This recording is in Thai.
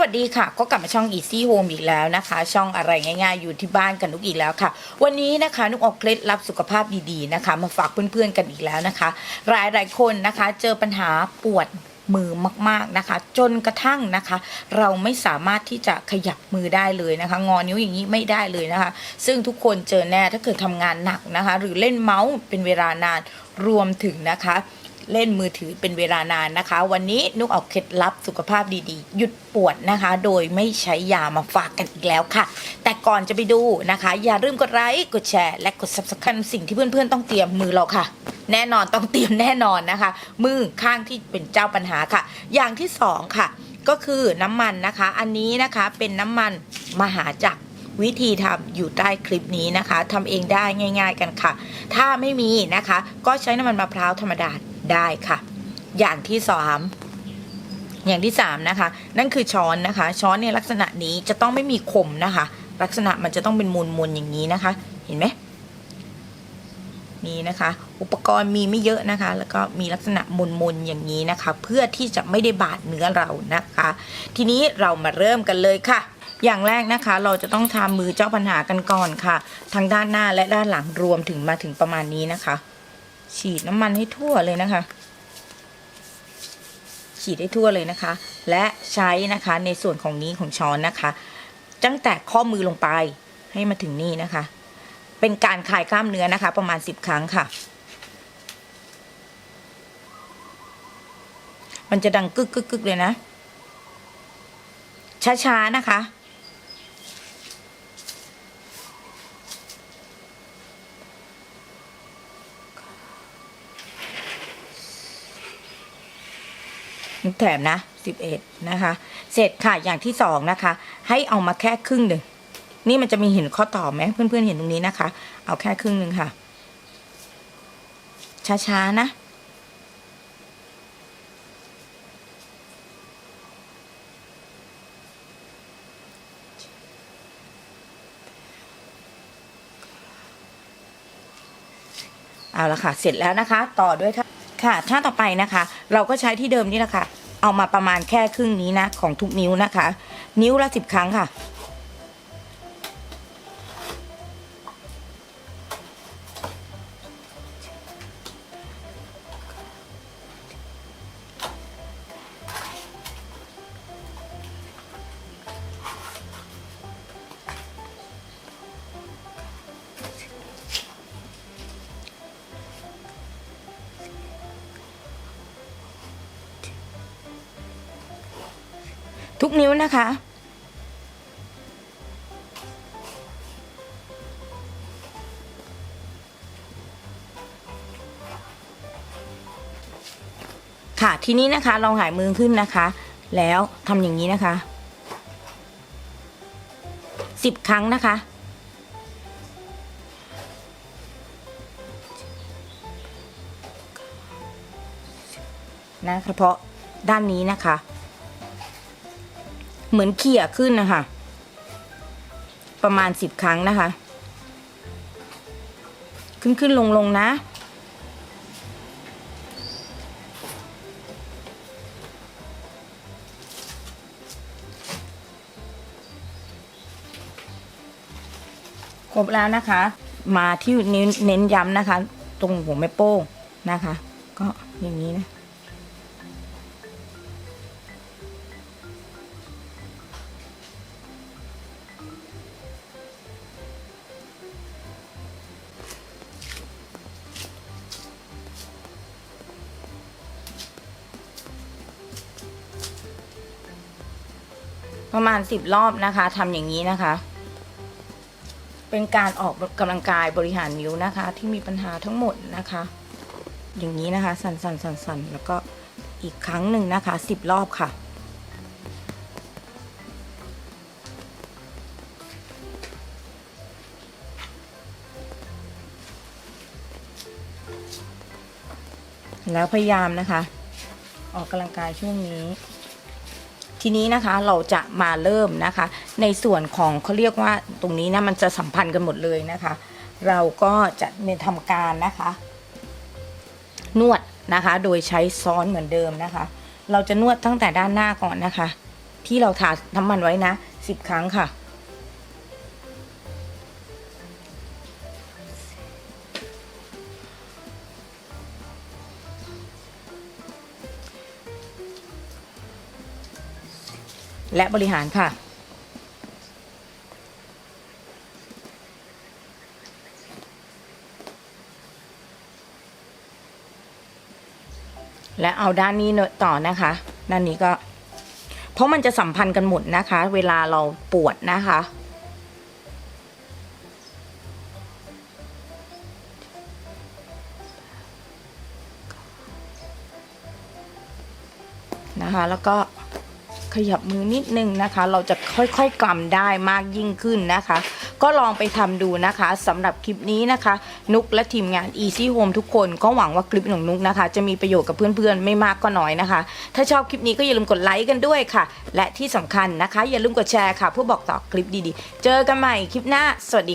วัสดีค่ะ ก็กลับมาช่อง Easy Home อีกแล้วนะคะ ช่องอะไรง่ายๆ อยู่ที่บ้านกันนุกอีกแล้วค่ะ วันนี้นะคะนุกออกเคล็ดลับสุขภาพดีๆนะคะ มาฝากเพื่อนๆกันอีกแล้วนะคะ หลายๆคนนะคะ เจอปัญหาปวดมือมากๆนะคะ จนกระทั่งนะคะ เราไม่สามารถที่จะขยับมือได้เลยนะคะ งอนิ้วอย่างนี้ไม่ได้เลยนะคะ ซึ่งทุกคนเจอแน่ถ้าเกิดทำงานหนักนะคะ หรือเล่นเมาส์เป็นเวลานานรวมถึงนะคะ เล่นมือถือเป็นเวลานานนะคะ วันนี้นุกเอาเคล็ดลับสุขภาพดีๆ หยุดปวดนะคะ โดยไม่ใช้ยามาฝากกันอีกแล้วค่ะ แต่ก่อนจะไปดูนะคะ อย่าลืมกดไลค์กดแชร์และกด subscribe สิ่งที่เพื่อนๆต้องเตรียมมือเราค่ะ แน่นอนต้องเตรียมแน่นอนนะคะ มือข้างที่เป็นเจ้าปัญหาค่ะ อย่างที่สองค่ะ ก็คือน้ำมันนะคะ อันนี้นะคะเป็นน้ำมันมหาจักรวิธีทำอยู่ใต้คลิปนี้นะคะทำเองได้ง่าย ๆ กันค่ะ ถ้าไม่มีนะคะ ก็ใช้น้ำมันมะพร้าวธรรมดา ได้ค่ะ อย่างที่สามอย่างที่สามนะคะ นั่นคือช้อนนะคะ ช้อนในลักษณะนี้จะต้องไม่มีคมนะคะ ลักษณะมันจะต้องเป็นมนๆอย่างนี้นะคะ เห็นไหมมีนะคะ อุปกรณ์มีไม่เยอะนะคะ แล้วก็มีลักษณะมนๆอย่างนี้นะคะ เพื่อที่จะไม่ได้บาดเนื้อเรานะคะ ทีนี้เรามาเริ่มกันเลยค่ะ อย่างแรกนะคะ เราจะต้องทามือเจ้าปัญหากันก่อนค่ะ ทั้งด้านหน้าและด้านหลังรวมถึงมาถึงประมาณนี้นะคะ ฉีดน้ำมันให้ทั่วเลยนะคะ ฉีดให้ทั่วเลยนะคะ และใช้นะคะในส่วนของนี้ของช้อนนะคะตั้งแต่ข้อมือลงไปให้มาถึงนี่นะคะ เป็นการคลายกล้ามเนื้อนะคะ ประมาณ 10 ครั้งค่ะ มันจะดังกึกกึกกึกเลยนะ ช้าๆนะคะ แถมนะสิบเอ็ดนะคะ เสร็จค่ะอย่างที่สองนะคะ ให้เอามาแค่ครึ่งหนึ่งนี่มันจะมีเห็นข้อต่อไหมเพื่อนๆเห็นตรงนี้นะคะ เอาแค่ครึ่งหนึ่งค่ะ ช้าๆนะเอาละค่ะ เสร็จแล้วนะคะ ต่อด้วยค่ะ ค่ะท่าต่อไปนะคะ เราก็ใช้ที่เดิมนี่แหละค่ะ เอามาประมาณแค่ครึ่งนี้นะของทุกนิ้วนะคะ นิ้วละสิบครั้งค่ะ ทุกนิ้วนะคะ ค่ะทีนี้นะคะลองหายมือขึ้นนะคะ แล้วทำอย่างนี้นะคะสิบครั้งนะคะ นะเฉพาะด้านนี้นะคะ เหมือนเขี่ยขึ้นนะคะ ประมาณสิบครั้งนะคะ ขึ้นขึ้นลงลงนะ ครบแล้วนะคะ มาที่เน้นเน้นย้ำนะคะ ตรงหัวแม่โป้งนะคะ ก็อย่างนี้นะ ประมาณสิบรอบนะคะทำอย่างนี้นะคะ เป็นการออกกำลังกายบริหารนิ้วนะคะ ที่มีปัญหาทั้งหมดนะคะ อย่างนี้นะคะ สั่นส่นสั่นสั่นแล้วก็อีกครั้งหนึ่งนะคะสิบรอบค่ะแล้วพยายามนะคะ ออกกำลังกายช่วงนี้ ทีนี้นะคะเราจะมาเริ่มนะคะ ในส่วนของเขาเรียกว่าตรงนี้นะมันจะสัมพันธ์กันหมดเลยนะคะ เราก็จะเนทำการนะคะ นวดนะคะ โดยใช้ซ้อนเหมือนเดิมนะคะ เราจะนวดตั้งแต่ด้านหน้าก่อนนะคะ ที่เราทาน้ำมันไว้นะสิบครั้งค่ะ และบริหารค่ะ และเอาด้านนี้เนอะต่อนะคะ ด้านนี้ก็ เพราะมันจะสัมพันธ์กันหมดนะคะ เวลาเราปวดนะคะนะคะแล้วก็ ขยับมือนิดนึงนะคะ เราจะค่อยๆกล่ำได้มากยิ่งขึ้นนะคะ ก็ลองไปทำดูนะคะสำหรับคลิปนี้นะคะ นุกและทีมงาน Easy Home ทุกคนก็หวังว่าคลิปของนุกนะคะ จะมีประโยชน์กับเพื่อนๆ ไม่มากก็น้อยนะคะ ถ้าชอบคลิปนี้ก็อย่าลืมกดไลค์กันด้วยค่ะ และที่สำคัญนะคะ อย่าลืมกดแชร์ค่ะเพื่อบอกต่อคลิปดีๆ เจอกันใหม่คลิปหน้าสวัสดี